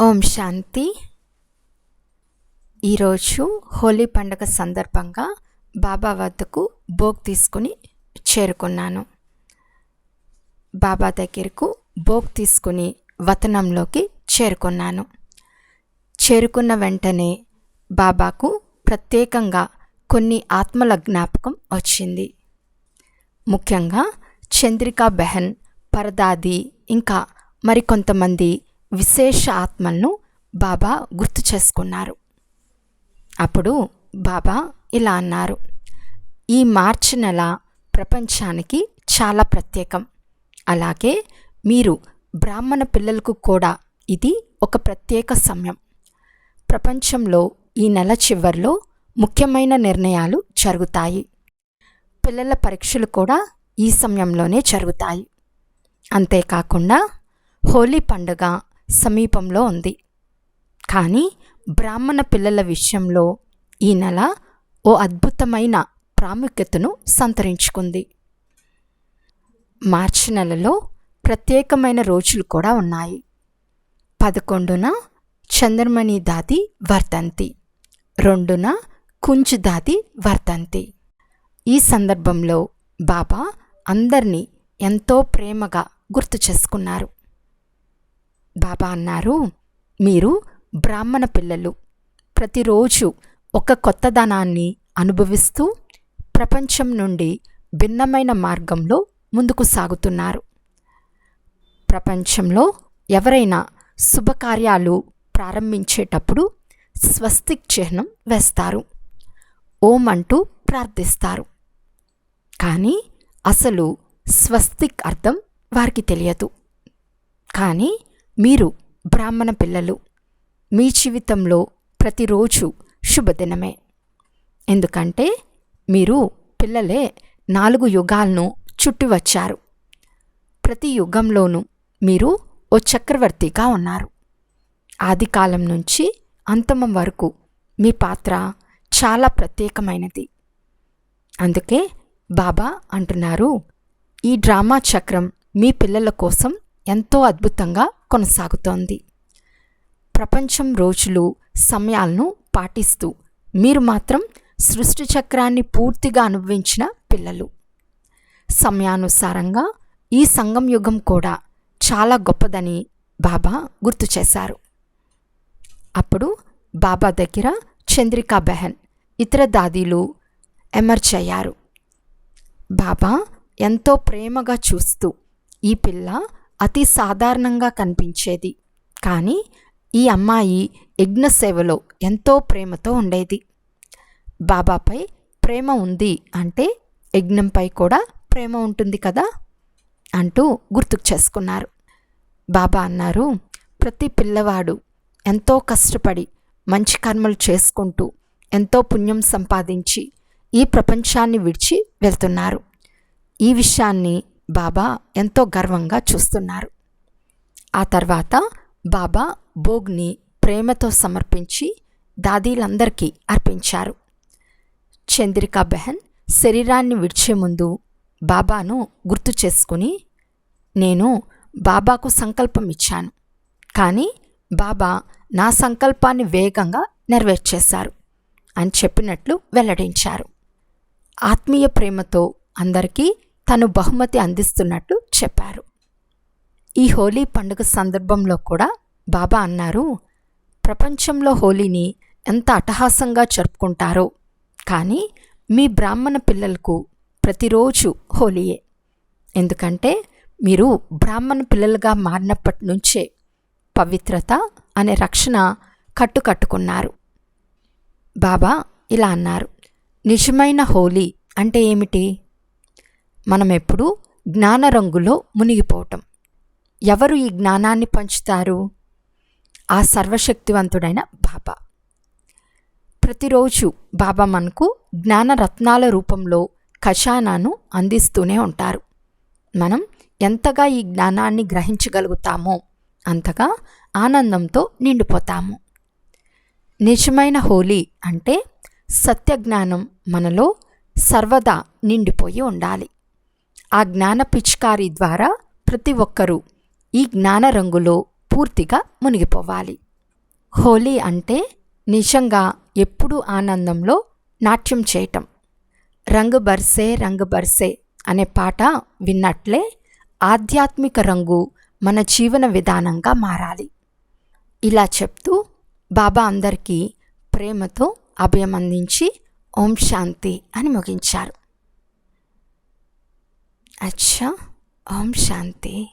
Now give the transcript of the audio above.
ఓం శాంతి. ఈరోజు హోలీ పండుగ సందర్భంగా బాబా వద్దకు భోగ్ తీసుకుని చేరుకున్నాను. బాబా దగ్గరకు భోగ్ తీసుకుని వతనంలోకి చేరుకున్నాను. చేరుకున్న వెంటనే బాబాకు ప్రత్యేకంగా కొన్ని ఆత్మల జ్ఞాపకం వచ్చింది. ముఖ్యంగా చంద్రికా బెహన్ పరదాది ఇంకా మరికొంతమంది విశేష ఆత్మలను బాబా గుర్తు చేసుకున్నారు. అప్పుడు బాబా ఇలా అన్నారు ఈ మార్చి నెల ప్రపంచానికి చాలా ప్రత్యేకం. అలాగే మీరు బ్రాహ్మణ పిల్లలకు కూడా ఇది ఒక ప్రత్యేక సమయం. ప్రపంచంలో ఈ నెల చివరిలో ముఖ్యమైన నిర్ణయాలు జరుగుతాయి. పిల్లల పరీక్షలు కూడా ఈ సమయంలోనే జరుగుతాయి. అంతేకాకుండా హోలీ పండుగ సమీపంలో ఉంది. కానీ బ్రాహ్మణ పిల్లల విషయంలో ఈ నెల ఓ అద్భుతమైన ప్రాముఖ్యతను సంతరించుకుంది. మార్చి నెలలో ప్రత్యేకమైన రోజులు కూడా ఉన్నాయి. పదకొండున చంద్రమణి దాతి వర్తంతి. రెండున కుంచు దాతి వర్ధంతి ఈ సందర్భంలో బాబా అందరినీ ఎంతో ప్రేమగా గుర్తు చేసుకున్నారు. బాబా అన్నారు మీరు బ్రాహ్మణ పిల్లలు. ప్రతిరోజు ఒక కొత్తదనాన్ని అనుభవిస్తూ ప్రపంచం నుండి భిన్నమైన మార్గంలో ముందుకు సాగుతున్నారు. ప్రపంచంలో ఎవరైనా శుభకార్యాలు ప్రారంభించేటప్పుడు స్వస్తిక్ చిహ్నం వేస్తారు. ఓం అంటూ ప్రార్థిస్తారు. కానీ అసలు స్వస్తిక్ అర్థం వారికి తెలియదు. కానీ మీరు బ్రాహ్మణ పిల్లలు మీ జీవితంలో ప్రతిరోజు శుభదినమే. ఎందుకంటే మీరు పిల్లలే నాలుగు యుగాలను చుట్టి వచ్చారు ప్రతి యుగంలోనూ మీరు ఓ చక్రవర్తిగా ఉన్నారు. ఆదికాలం నుంచి అంతమం వరకు మీ పాత్ర చాలా ప్రత్యేకమైనది. అందుకే బాబా అంటున్నారు ఈ డ్రామా చక్రం మీ పిల్లల కోసం ఎంతో అద్భుతంగా కొనసాగుతోంది. ప్రపంచం రోజులు సమయాలను పాటిస్తూ మీరు మాత్రం సృష్టి చక్రాన్ని పూర్తిగా అనుభవించిన పిల్లలు. సమయానుసారంగా ఈ సంగం యుగం కూడా చాలా గొప్పదని బాబా గుర్తు చేశారు. అప్పుడు బాబా దగ్గర చంద్రికా బెహన్ ఇతర దాదీలు ఎమర్జ్ అయ్యారు. బాబా ఎంతో ప్రేమగా చూస్తూ ఈ పిల్ల అతి సాధారణంగా కనిపించేది. కానీ ఈ అమ్మాయి యజ్ఞ సేవలో ఎంతో ప్రేమతో ఉండేది. బాబాపై ప్రేమ ఉంది అంటే యజ్ఞంపై కూడా ప్రేమ ఉంటుంది కదా? అంటూ గుర్తుకు చేసుకున్నారు. బాబా అన్నారు ప్రతి పిల్లవాడు ఎంతో కష్టపడి మంచి కర్మలు చేసుకుంటూ ఎంతో పుణ్యం సంపాదించి ఈ ప్రపంచాన్ని విడిచి వెళ్తున్నారు. ఈ విషయాన్ని బాబా ఎంతో గర్వంగా చూస్తున్నారు. ఆ తర్వాత బాబా భోగ్ని ప్రేమతో సమర్పించి దాదీలందరికీ అర్పించారు. చంద్రికా బెహన్ శరీరాన్ని విడిచే ముందు బాబాను గుర్తు చేసుకుని నేను బాబాకు సంకల్పం ఇచ్చాను. కానీ బాబా నా సంకల్పాన్ని వేగంగా నెరవేర్చేశారు అని చెప్పినట్లు వెల్లడించారు. ఆత్మీయ ప్రేమతో అందరికీ తను బహుమతి అందిస్తున్నట్లు చెప్పారు. ఈ హోలీ పండుగ సందర్భంలో కూడా బాబా అన్నారు ప్రపంచంలో హోలీని ఎంత అటహాసంగా జరుపుకుంటారో. కానీ మీ బ్రాహ్మణ పిల్లలకు ప్రతిరోజు హోలీయే. ఎందుకంటే మీరు బ్రాహ్మణ పిల్లలుగా మారినప్పటి నుంచే పవిత్రత అనే రక్షణ కట్టుకట్టుకున్నారు. బాబా ఇలా అన్నారు నిజమైన హోలీ అంటే ఏమిటి? మనం ఎప్పుడూ జ్ఞాన రంగులో మునిగిపోవటం. ఎవరు ఈ జ్ఞానాన్ని పంచుతారు? ఆ సర్వశక్తివంతుడైన బాబా. ప్రతిరోజు బాబా మనకు జ్ఞాన రత్నాల రూపంలో ఖజానాను అందిస్తూనే ఉంటారు. మనం ఎంతగా ఈ జ్ఞానాన్ని గ్రహించగలుగుతామో అంతగా ఆనందంతో నిండిపోతాము. నిజమైన హోలీ అంటే సత్యజ్ఞానం మనలో సర్వదా నిండిపోయి ఉండాలి. ఆ జ్ఞాన పిచికారి ద్వారా ప్రతి ఒక్కరూ ఈ జ్ఞాన రంగులో పూర్తిగా మునిగిపోవాలి. హోలీ అంటే నిజంగా ఎప్పుడూ ఆనందంలో నాట్యం చేయటం. రంగు బర్సే రంగు బర్సే అనే పాట విన్నట్లే ఆధ్యాత్మిక రంగు మన జీవన విధానంగా మారాలి. ఇలా చెప్తూ బాబా అందరికీ ప్రేమతో అభయం అందించి ఓం శాంతి అని ముగించారు. అచ్చా ఓం శాంతి.